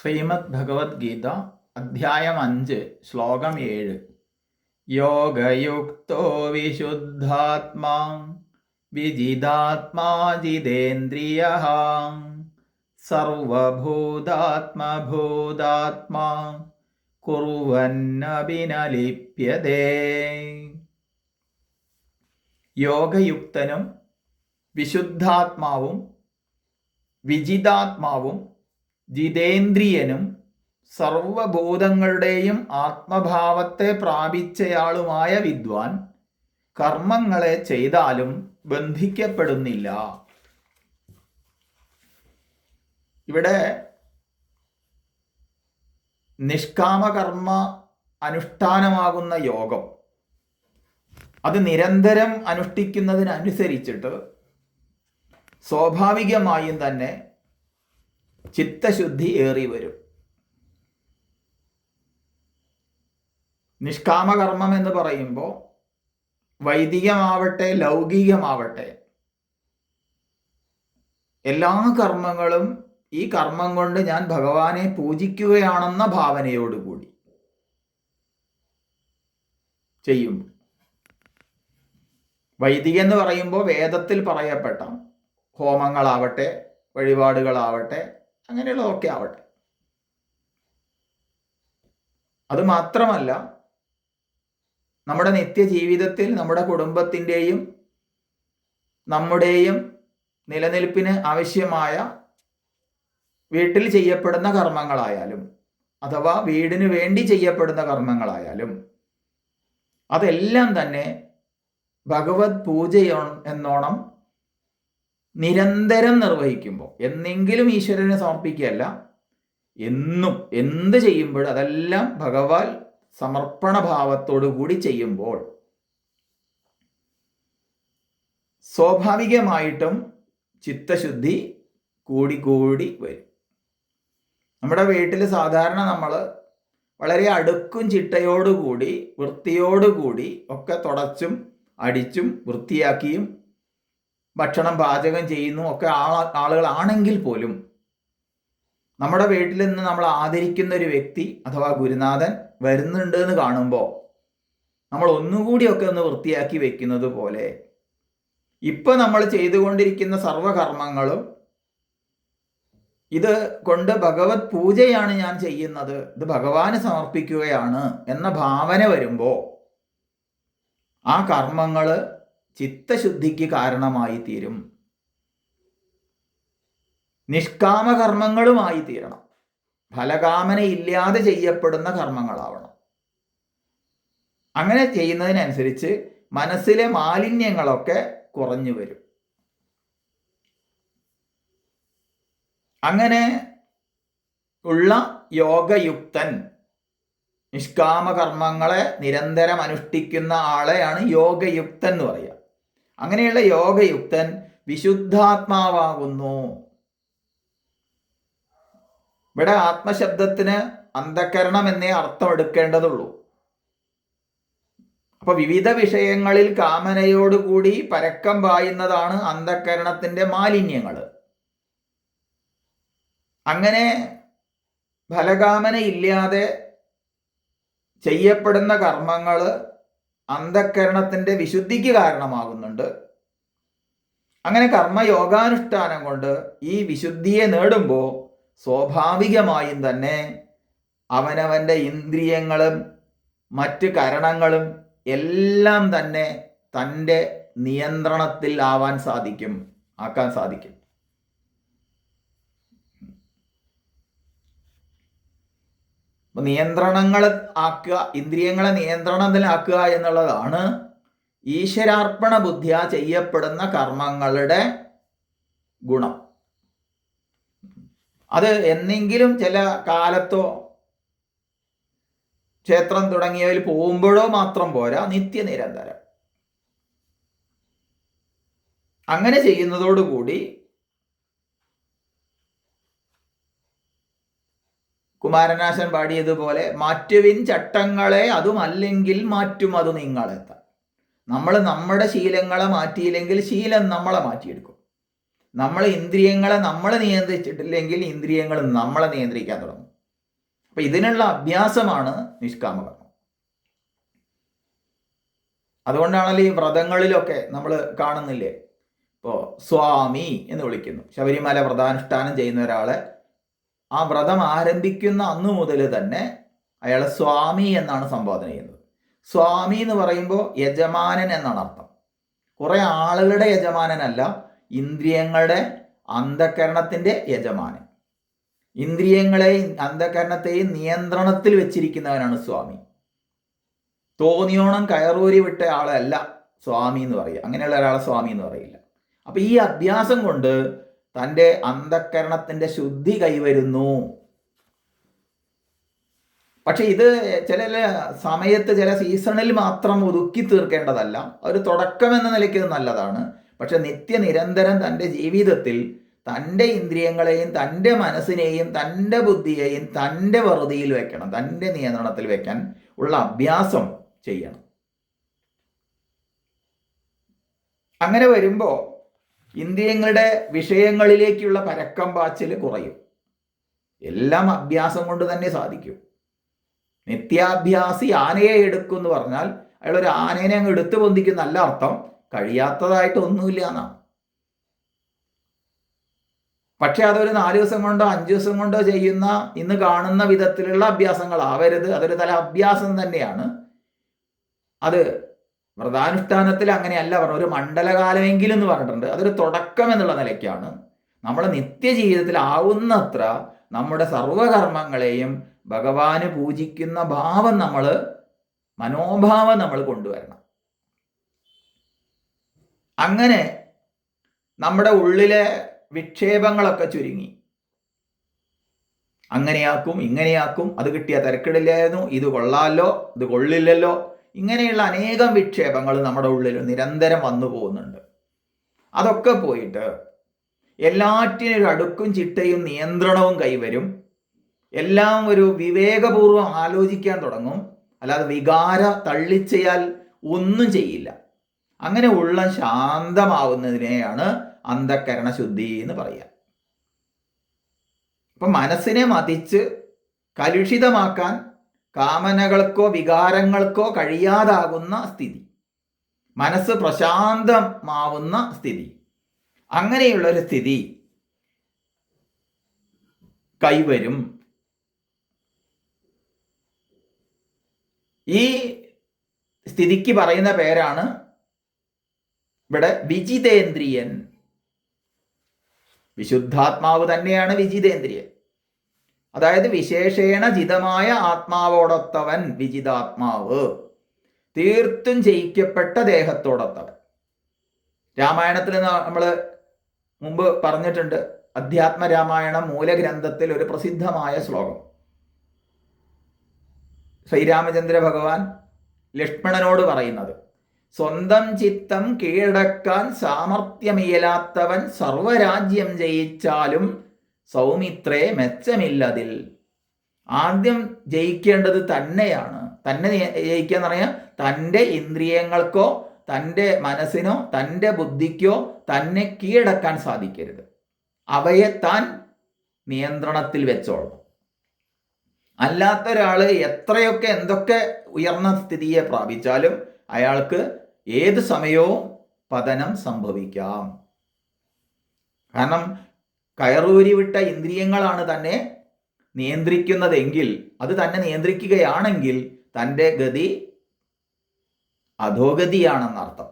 ശ്രീമദ് ഭഗവത്ഗീത അധ്യായം അഞ്ച് ശ്ലോകം ഏഴ്. യോഗയുക്തോ വിശുദ്ധാത്മാ വിജിതാത്മാ ജിതേന്ദ്രിയ സർവഭൂതാത്മഭൂതാത്മാ കുറുവന്നഭിനലിപ്യതേ. യോഗയുക്തനും വിശുദ്ധാത്മാവും വിജിതാത്മാവും ജിതേന്ദ്രിയനും സർവഭൂതങ്ങളുടെയും ആത്മഭാവത്തെ പ്രാപിച്ചയാളുമായ വിദ്വാൻ കർമ്മങ്ങളെ ചെയ്താലും ബന്ധിക്കപ്പെടുന്നില്ല. ഇവിടെ നിഷ്കാമകർമ്മ അനുഷ്ഠാനമാകുന്ന യോഗം അത് നിരന്തരം അനുഷ്ഠിക്കുന്നതിനനുസരിച്ചിട്ട് സ്വാഭാവികമായും തന്നെ ചിത്തശുദ്ധി ഏറി വരും. നിഷ്കാമകർമ്മം എന്ന് പറയുമ്പോൾ വൈദികമാവട്ടെ ലൗകികമാവട്ടെ എല്ലാ കർമ്മങ്ങളും ഈ കർമ്മം കൊണ്ട് ഞാൻ ഭഗവാനെ പൂജിക്കുകയാണെന്ന ഭാവനയോടുകൂടി ചെയ്യും. വൈദിക എന്ന് പറയുമ്പോൾ വേദത്തിൽ പറയപ്പെട്ട ഹോമങ്ങളാവട്ടെ വഴിപാടുകളാവട്ടെ അങ്ങനെയുള്ളതൊക്കെ ആവട്ടെ. അത് മാത്രമല്ല നമ്മുടെ നിത്യജീവിതത്തിൽ നമ്മുടെ കുടുംബത്തിന്റെയും നമ്മുടെയും നിലനിൽപ്പിന് ആവശ്യമായ വീട്ടിൽ ചെയ്യപ്പെടുന്ന കർമ്മങ്ങളായാലും അഥവാ വീടിന് വേണ്ടി ചെയ്യപ്പെടുന്ന കർമ്മങ്ങളായാലും അതെല്ലാം തന്നെ ഭഗവത് പൂജ എന്നോണം നിരന്തരം നിർവഹിക്കുമ്പോൾ എന്നെങ്കിലും ഈശ്വരനെ സമർപ്പിക്കുകയല്ല എന്നും എന്ത് ചെയ്യുമ്പോൾ അതെല്ലാം ഭഗവാൻ സമർപ്പണ ഭാവത്തോടു കൂടി ചെയ്യുമ്പോൾ സ്വാഭാവികമായിട്ടും ചിത്തശുദ്ധി കൂടി കൂടി വരും. നമ്മുടെ വീട്ടിൽ സാധാരണ നമ്മൾ വളരെ അടുക്കും ചിട്ടയോടുകൂടി വൃത്തിയോടുകൂടി ഒക്കെ തുടച്ചും അടിച്ചും വൃത്തിയാക്കിയും ഭക്ഷണം പാചകം ചെയ്യുന്നു ഒക്കെ ആള ആളുകളാണെങ്കിൽ പോലും. നമ്മുടെ വീട്ടിൽ നിന്ന് നമ്മൾ ആദരിക്കുന്ന ഒരു വ്യക്തി അഥവാ ഗുരുനാഥൻ വരുന്നുണ്ട് എന്ന് കാണുമ്പോൾ നമ്മൾ ഒന്നുകൂടിയൊക്കെ ഒന്ന് വൃത്തിയാക്കി വെക്കുന്നത് പോലെ. ഇപ്പം നമ്മൾ ചെയ്തുകൊണ്ടിരിക്കുന്ന സർവകർമ്മങ്ങളും ഇത് കൊണ്ട് ഭഗവത് പൂജയാണ് ഞാൻ ചെയ്യുന്നത് ഇത് ഭഗവാന് സമർപ്പിക്കുകയാണ് എന്ന ഭാവന വരുമ്പോൾ ആ കർമ്മങ്ങൾ ചിത്തശുദ്ധിക്ക് കാരണമായി തീരും. നിഷ്കാമകർമ്മങ്ങളുമായി തീരണം. ഫലകാമന ഇല്ലാതെ ചെയ്യപ്പെടുന്ന കർമ്മങ്ങളാവണം. അങ്ങനെ ചെയ്യുന്നതിനനുസരിച്ച് മനസ്സിലെ മാലിന്യങ്ങളൊക്കെ കുറഞ്ഞു വരും. അങ്ങനെ ഉള്ള യോഗയുക്തൻ നിഷ്കാമകർമ്മങ്ങളെ നിരന്തരം അനുഷ്ഠിക്കുന്ന ആളെയാണ് യോഗയുക്തൻ എന്ന് പറയുക അങ്ങനെയുള്ള യോഗയുക്തൻ വിശുദ്ധാത്മാവാകുന്നു. ഇവിടെ ആത്മശബ്ദത്തിന് അന്ധകരണം എന്നേ അർത്ഥം എടുക്കേണ്ടതുള്ളൂ അപ്പൊ വിവിധ വിഷയങ്ങളിൽ കാമനയോടുകൂടി പരക്കം പായുന്നതാണ് അന്ധകരണത്തിന്റെ മാലിന്യങ്ങൾ. അങ്ങനെ ഫലകാമന ഇല്ലാതെ ചെയ്യപ്പെടുന്ന കർമ്മങ്ങൾ അന്ധക്കരണത്തിന്റെ വിശുദ്ധിക്ക് കാരണമാകുന്നുണ്ട്. അങ്ങനെ കർമ്മയോഗാനുഷ്ഠാനം കൊണ്ട് ഈ വിശുദ്ധിയെ നേടുമ്പോൾ സ്വാഭാവികമായും തന്നെ അവനവന്റെ ഇന്ദ്രിയങ്ങളും മറ്റ് കരണങ്ങളും എല്ലാം തന്നെ തന്റെ നിയന്ത്രണത്തിൽ ആവാൻ സാധിക്കും ആക്കാൻ സാധിക്കും. നിയന്ത്രണങ്ങൾ ആക്കുക ഇന്ദ്രിയങ്ങളെ നിയന്ത്രണത്തിലാക്കുക എന്നുള്ളതാണ് ഈശ്വരാർപ്പണ ബുദ്ധിയ ചെയ്യപ്പെടുന്ന കർമ്മങ്ങളുടെ ഗുണം. അത് എന്നെങ്കിലും ചില കാലത്തോ ക്ഷേത്രം തുടങ്ങിയവയിൽ പോകുമ്പോഴോ മാത്രം പോരാ നിത്യനിരന്തരം. അങ്ങനെ ചെയ്യുന്നതോടുകൂടി കുമാരനാശൻ പാടിയതുപോലെ മാറ്റുവിൻ ചട്ടങ്ങളെ അതുമല്ലെങ്കിൽ മാറ്റും അത് നിങ്ങളെത്താൻ. നമ്മൾ നമ്മുടെ ശീലങ്ങളെ മാറ്റിയില്ലെങ്കിൽ ശീലം നമ്മളെ മാറ്റിയെടുക്കും. നമ്മൾ ഇന്ദ്രിയങ്ങളെ നമ്മൾ നിയന്ത്രിച്ചിട്ടില്ലെങ്കിൽ ഇന്ദ്രിയങ്ങൾ നമ്മളെ നിയന്ത്രിക്കാൻ തുടങ്ങും. അപ്പം ഇതിനുള്ള അഭ്യാസമാണ് നിഷ്കാമകർമ്മം. അതുകൊണ്ടാണല്ലോ ഈ വ്രതങ്ങളിലൊക്കെ നമ്മൾ കാണുന്നില്ലേ? ഇപ്പോൾ സ്വാമി എന്ന് വിളിക്കുന്നു. ശബരിമല വ്രതാനുഷ്ഠാനം ചെയ്യുന്ന ഒരാളെ ആ വ്രതം ആരംഭിക്കുന്ന അന്ന് മുതൽ തന്നെ അയാളെ സ്വാമി എന്നാണ് സംബോധന ചെയ്യുന്നത്. സ്വാമി എന്ന് പറയുമ്പോൾ യജമാനൻ എന്നാണ് അർത്ഥം. കുറേ ആളുകളുടെ യജമാനനല്ല ഇന്ദ്രിയങ്ങളുടെ അന്ധകരണത്തിന്റെ യജമാനൻ. ഇന്ദ്രിയങ്ങളെയും അന്ധകരണത്തെയും നിയന്ത്രണത്തിൽ വെച്ചിരിക്കുന്നവനാണ് സ്വാമി. തോന്നിയോണം കയറൂരി വിട്ട ആളല്ല സ്വാമി എന്ന് പറയുക. അങ്ങനെയുള്ള ഒരാളെ സ്വാമി എന്ന് പറയില്ല. അപ്പൊ ഈ അഭ്യാസം കൊണ്ട് തന്റെ അന്ധക്കരണത്തിന്റെ ശുദ്ധി കൈവരുന്നു. പക്ഷെ ഇത് ചില സമയത്ത് ചില സീസണിൽ മാത്രം ഒതുക്കി തീർക്കേണ്ടതല്ല. ഒരു തുടക്കം എന്ന നിലയ്ക്ക് നല്ലതാണ്. പക്ഷെ നിത്യനിരന്തരം തന്റെ ജീവിതത്തിൽ തന്റെ ഇന്ദ്രിയങ്ങളെയും തന്റെ മനസ്സിനെയും തന്റെ ബുദ്ധിയെയും തന്റെ വെറുതിയിൽ വെക്കണം. തന്റെ നിയന്ത്രണത്തിൽ വെക്കാൻ ഉള്ള അഭ്യാസം ചെയ്യണം. അങ്ങനെ വരുമ്പോൾ ഇന്ദ്രിയങ്ങളുടെ വിഷയങ്ങളിലേക്കുള്ള പരക്കം പാച്ചിൽ കുറയും. എല്ലാം അഭ്യാസം കൊണ്ട് തന്നെ സാധിക്കും. നിത്യാഭ്യാസി ആനയെ എടുക്കും എന്ന് പറഞ്ഞാൽ അയാൾ ഒരു ആനേനെ അങ്ങ് എടുത്തു പൊന്തിക്കുന്ന നല്ല അർത്ഥം. കഴിയാത്തതായിട്ട് ഒന്നുമില്ല എന്നാണ് പക്ഷെ അതൊരു നാല് ദിവസം കൊണ്ടോ അഞ്ച് ദിവസം കൊണ്ടോ ചെയ്യുന്ന ഇന്ന് കാണുന്ന വിധത്തിലുള്ള അഭ്യാസങ്ങൾ ആവരുത് അതൊരു തല അഭ്യാസം തന്നെയാണ്. അത് വ്രതാനുഷ്ഠാനത്തിൽ അങ്ങനെയല്ല പറഞ്ഞു ഒരു മണ്ഡലകാലമെങ്കിലും എന്ന് പറഞ്ഞിട്ടുണ്ട്. അതൊരു തുടക്കം എന്നുള്ള നിലയ്ക്കാണ്. നമ്മുടെ നിത്യജീവിതത്തിൽ ആവുന്നത്ര നമ്മുടെ സർവകർമ്മങ്ങളെയും ഭഗവാന് പൂജിക്കുന്ന ഭാവം നമ്മൾ മനോഭാവം നമ്മൾ കൊണ്ടുവരണം. അങ്ങനെ നമ്മുടെ ഉള്ളിലെ വിക്ഷേപങ്ങളൊക്കെ ചുരുങ്ങി. അങ്ങനെയാക്കും ഇങ്ങനെയാക്കും അത് കിട്ടിയ തിരക്കിടില്ലായിരുന്നു ഇത് കൊള്ളാമല്ലോ ഇത് കൊള്ളില്ലല്ലോ ഇങ്ങനെയുള്ള അനേകം വിക്ഷേപങ്ങൾ നമ്മുടെ ഉള്ളിൽ നിരന്തരം വന്നു പോകുന്നുണ്ട്. അതൊക്കെ പോയിട്ട് എല്ലാറ്റിനും ഒരു അടുക്കും ചിട്ടയും നിയന്ത്രണവും കൈവരും. എല്ലാം ഒരു വിവേകപൂർവം ആലോചിക്കാൻ തുടങ്ങും. അല്ലാതെ വികാര തള്ളിച്ചയാൽ ഒന്നും ചെയ്യില്ല. അങ്ങനെ ഉള്ള ശാന്തമാവുന്നതിനെയാണ് അന്ധക്കരണ ശുദ്ധി എന്ന് പറയുക അപ്പം മനസ്സിനെ മതിച്ച് കലുഷിതമാക്കാൻ കാമനകൾക്കോ വികാരങ്ങൾക്കോ കഴിയാതാകുന്ന സ്ഥിതി. മനസ്സ് പ്രശാന്തമാവുന്ന സ്ഥിതി. അങ്ങനെയുള്ള ഒരു സ്ഥിതി കൈവരും. ഈ സ്ഥിതിക്ക് പറയുന്ന പേരാണ് ഇവിടെ വിജിതേന്ദ്രിയൻ. വിശുദ്ധാത്മാവ് തന്നെയാണ് വിജിതേന്ദ്രിയൻ. അതായത് വിശേഷേണ ജിതമായ ആത്മാവോടൊത്തവൻ വിജിതാത്മാവ് തീർത്തും ജയിക്കപ്പെട്ട ദേഹത്തോടൊത്തവൻ. രാമായണത്തിൽ നമ്മൾ മുമ്പ് പറഞ്ഞിട്ടുണ്ട് അധ്യാത്മ രാമായണ മൂലഗ്രന്ഥത്തിൽ ഒരു പ്രസിദ്ധമായ ശ്ലോകം. ശ്രീരാമചന്ദ്ര ഭഗവാൻ ലക്ഷ്മണനോട് പറയുന്നത് സ്വന്തം ചിത്തം കീഴടക്കാൻ സാമർഥ്യമിയലാത്തവൻ സർവരാജ്യം ജയിച്ചാലും സൗമിത്രേ മെച്ചമില്ലതിൽ. ആദ്യം ജയിക്കേണ്ടത് തന്നെയാണ്. തന്നെ ജയിക്കുക എന്ന് പറഞ്ഞാൽ തന്റെ ഇന്ദ്രിയങ്ങൾക്കോ തന്റെ മനസ്സിനോ തന്റെ ബുദ്ധിക്കോ തന്നെ കീഴടക്കാൻ സാധിക്കരുത്. അവയെ താൻ നിയന്ത്രണത്തിൽ വെച്ചോളണം. അല്ലാത്ത ഒരാൾ എത്രയൊക്കെ എന്തൊക്കെ ഉയർന്ന സ്ഥിതിയെ പ്രാപിച്ചാലും അയാൾക്ക് ഏത് സമയവും പതനം സംഭവിക്കാം. കാരണം കയറൂരി വിട്ട ഇന്ദ്രിയങ്ങളാണ് തന്നെ നിയന്ത്രിക്കുന്നതെങ്കിൽ അത് തന്നെ നിയന്ത്രിക്കുകയാണെങ്കിൽ തന്റെ ഗതി അധോഗതിയാണെന്നർത്ഥം.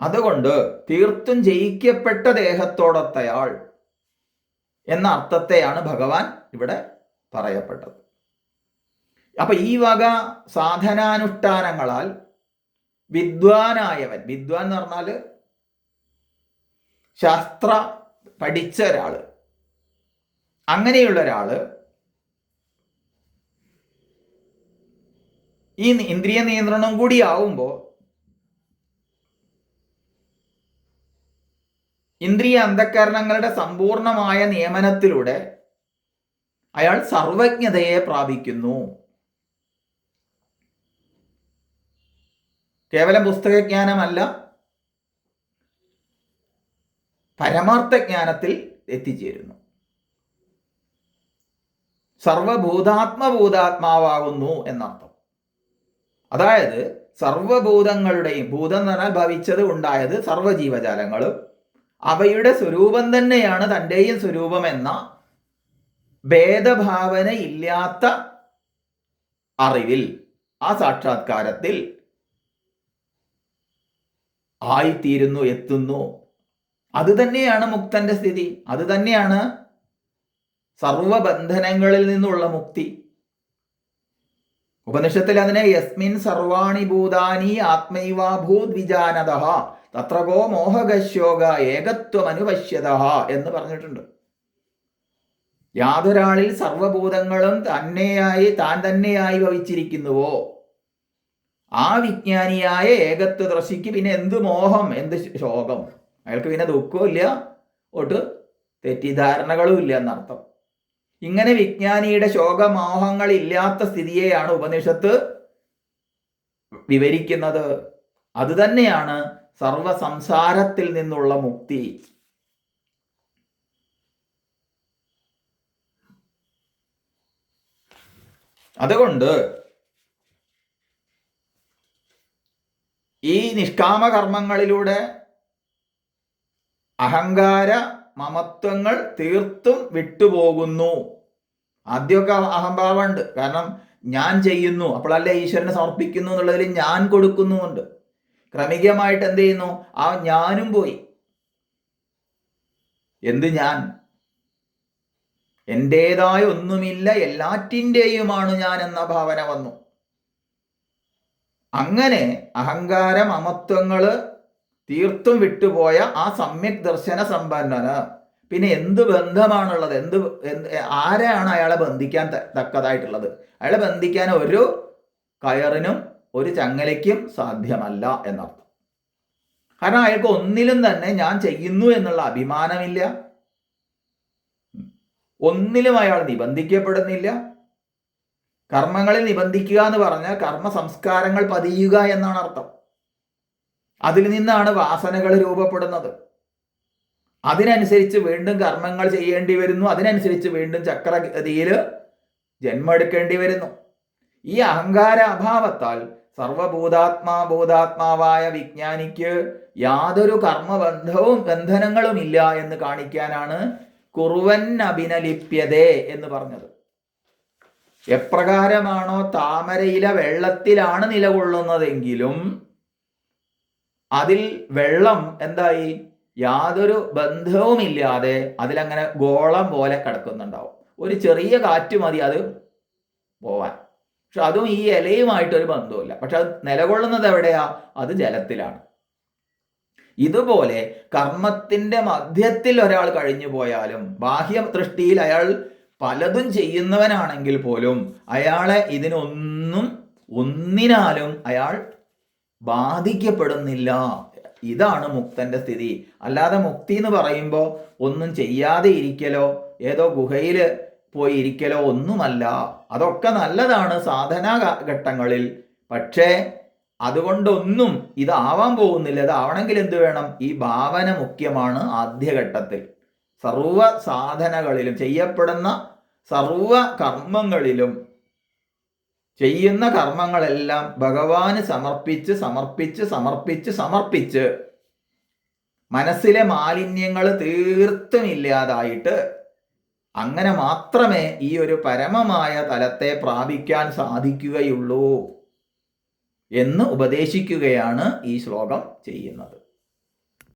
അതുകൊണ്ട് തീർത്തും ജയിക്കപ്പെട്ട ദേഹത്തോടൊത്തയാൾ എന്ന അർത്ഥത്തെയാണ് ഭഗവാൻ ഇവിടെ പറയപ്പെട്ടത്. അപ്പൊ ഈ വക സാധനാനുഷ്ഠാനങ്ങളാൽ വിദ്വാനായവൻ വിദ്വാൻ എന്ന് പറഞ്ഞാൽ ശാസ്ത്ര പഠിച്ച ഒരാൾ അങ്ങനെയുള്ള ഒരാൾ ഈ ഇന്ദ്രിയ നിയന്ത്രണം കൂടി ആവുമ്പോൾ ഇന്ദ്രിയ അന്ധകരണങ്ങളുടെ സമ്പൂർണമായ നിയമനത്തിലൂടെ അയാൾ സർവജ്ഞതയെ പ്രാപിക്കുന്നു. കേവലം പുസ്തകജ്ഞാനമല്ല പരമാർത്ഥ ജ്ഞാനത്തിൽ എത്തിച്ചേരുന്നു. സർവഭൂതാത്മഭൂതാത്മാവാകുന്നു എന്നർത്ഥം. അതായത് സർവഭൂതങ്ങളുടെയും ഭൂതം എന്ന് പറഞ്ഞാൽ ഭവിച്ചത് ഉണ്ടായത് സർവജീവജാലങ്ങളും അവയുടെ സ്വരൂപം തന്നെയാണ് തന്റെയും സ്വരൂപം എന്ന ഭേദഭാവന ഇല്ലാത്ത അറിവിൽ ആ സാക്ഷാത്കാരത്തിൽ ആയിത്തീരുന്നു എത്തുന്നു അത് തന്നെയാണ് മുക്തന്റെ സ്ഥിതി. അത് തന്നെയാണ് സർവബന്ധനങ്ങളിൽ നിന്നുള്ള മുക്തി. ഉപനിഷത്തിൽ അതിനെ യസ്മിൻ സർവാണി ഭൂതാനി ആത്മൈവാഭൂത് വിജാനത. തത്രകോ മോഹകശോക ഏകത്വം എന്ന് പറഞ്ഞിട്ടുണ്ട്. യാതൊരാളിൽ സർവഭൂതങ്ങളും തന്നെയായി താൻ തന്നെയായി ഭവിച്ചിരിക്കുന്നുവോ? ആ വിജ്ഞാനിയായ ഏകത്വ ദർശിക്ക് പിന്നെ എന്ത് മോഹം? എന്ത് ശോകം? അയാൾക്ക് പിന്നെ ദുഃഖവും ഇല്ല. ഒട്ട് തെറ്റിദ്ധാരണകളും ഇല്ല എന്നർത്ഥം. ഇങ്ങനെ വിജ്ഞാനിയുടെ ശോകമോഹങ്ങൾ ഇല്ലാത്ത സ്ഥിതിയെയാണ് ഉപനിഷത്ത് വിവരിക്കുന്നത്. അതുതന്നെയാണ് സർവസംസാരത്തിൽ നിന്നുള്ള മുക്തി. അതുകൊണ്ട് ഈ നിഷ്കാമ കർമ്മങ്ങളിലൂടെ അഹങ്കാര മമത്വങ്ങൾ തീർത്തും വിട്ടുപോകുന്നു. ആദ്യമൊക്കെ അഹംഭാവമുണ്ട്. കാരണം ഞാൻ ചെയ്യുന്നു അപ്പോഴല്ലേ ഈശ്വരനെ സമർപ്പിക്കുന്നു എന്നുള്ളതിൽ ഞാൻ കൊടുക്കുന്നുമുണ്ട്. ക്രമികമായിട്ട് എന്ത് ചെയ്യുന്നു? ആ ഞാനും പോയി. എന്ത് ഞാൻ? എന്റേതായ ഒന്നുമില്ല എല്ലാറ്റിന്റെയുമാണ് ഞാൻ എന്ന ഭാവന വന്നു. അങ്ങനെ അഹങ്കാരം അമത്വങ്ങൾ തീർത്തും വിട്ടുപോയ ആ സമ്യക് ദർശന സമ്പന്നന. പിന്നെ എന്ത് ബന്ധമാണുള്ളത്? എന്ത് എന്ത് ആരെയാണ് അയാളെ ബന്ധിക്കാൻ തക്കതായിട്ടുള്ളത്? അയാളെ ബന്ധിക്കാൻ ഒരു കയറിനും ഒരു ചങ്ങലയ്ക്കും സാധ്യമല്ല എന്നർത്ഥം. കാരണം അയാൾക്ക് ഒന്നിലും തന്നെ ഞാൻ ചെയ്യുന്നു എന്നുള്ള അഭിമാനമില്ല. ഒന്നിലും അയാൾ നിബന്ധിക്കപ്പെടുന്നില്ല. കർമ്മങ്ങളിൽ നിബന്ധിക്കുക എന്ന് പറഞ്ഞാൽ കർമ്മ സംസ്കാരങ്ങൾ പതിയുക എന്നാണ് അർത്ഥം. അതിൽ നിന്നാണ് വാസനകൾ രൂപപ്പെടുന്നത്. അതിനനുസരിച്ച് വീണ്ടും കർമ്മങ്ങൾ ചെയ്യേണ്ടി വരുന്നു. അതിനനുസരിച്ച് വീണ്ടും ചക്രഗതിയിൽ ജന്മെടുക്കേണ്ടി വരുന്നു. ഈ അഹങ്കാര അഭാവത്താൽ സർവഭൂതാത്മാ ഭൂതാത്മാവായ വിജ്ഞാനിക്ക് യാതൊരു കർമ്മബന്ധവും ബന്ധനങ്ങളും ഇല്ല എന്ന് കാണിക്കാനാണ് കുറുവൻ അഭിനലിപ്യതേ എന്ന് പറഞ്ഞത്. എപ്രകാരമാണോ താമരയില വെള്ളത്തിലാണ് നിലകൊള്ളുന്നതെങ്കിലും അതിൽ വെള്ളം എന്തായി? യാതൊരു ബന്ധവുമില്ലാതെ അതിലങ്ങനെ ഗോളം പോലെ കിടക്കുന്നുണ്ടാവും. ഒരു ചെറിയ കാറ്റ് മതി അത് പോവാൻ. പക്ഷെ അതും ഈ ഇലയുമായിട്ടൊരു ബന്ധവുമില്ല. പക്ഷെ അത് നിലകൊള്ളുന്നത് എവിടെയാ? അത് ജലത്തിലാണ്. ഇതുപോലെ കർമ്മത്തിന്റെ മധ്യത്തിൽ ഒരാൾ കഴിഞ്ഞു പോയാലും ബാഹ്യ ദൃഷ്ടിയിൽ അയാൾ പലതും ചെയ്യുന്നവനാണെങ്കിൽ പോലും അയാളെ ഇതിനൊന്നും ഒന്നിനാലും അയാൾ ബാധിക്കപ്പെടുന്നില്ല. ഇതാണ് മുക്തന്റെ സ്ഥിതി. അല്ലാതെ മുക്തി എന്ന് പറയുമ്പോൾ ഒന്നും ചെയ്യാതെ ഇരിക്കലോ ഏതോ ഗുഹയിൽ പോയി ഇരിക്കലോ ഒന്നുമല്ല. അതൊക്കെ നല്ലതാണ് സാധനാ ഘട്ടങ്ങളിൽ. പക്ഷേ അതുകൊണ്ടൊന്നും ഇതാവാൻ പോകുന്നില്ല. ഇതാവണമെങ്കിൽ എന്ത് വേണം? ഈ ഭാവന മുഖ്യമാണ് ആദ്യഘട്ടത്തിൽ. സർവ സാധനകളിലും ചെയ്യപ്പെടുന്ന സർവ കർമ്മങ്ങളിലും ചെയ്യുന്ന കർമ്മങ്ങളെല്ലാം ഭഗവാന് സമർപ്പിച്ച് സമർപ്പിച്ച് സമർപ്പിച്ച് സമർപ്പിച്ച് മനസ്സിലെ മാലിന്യങ്ങൾ തീർത്തും ഇല്ലാതായിട്ട് അങ്ങനെ മാത്രമേ ഈ ഒരു പരമമായ തലത്തെ പ്രാപിക്കാൻ സാധിക്കുകയുള്ളൂ എന്ന് ഉപദേശിക്കുകയാണ് ഈ ശ്ലോകം ചെയ്യുന്നത്.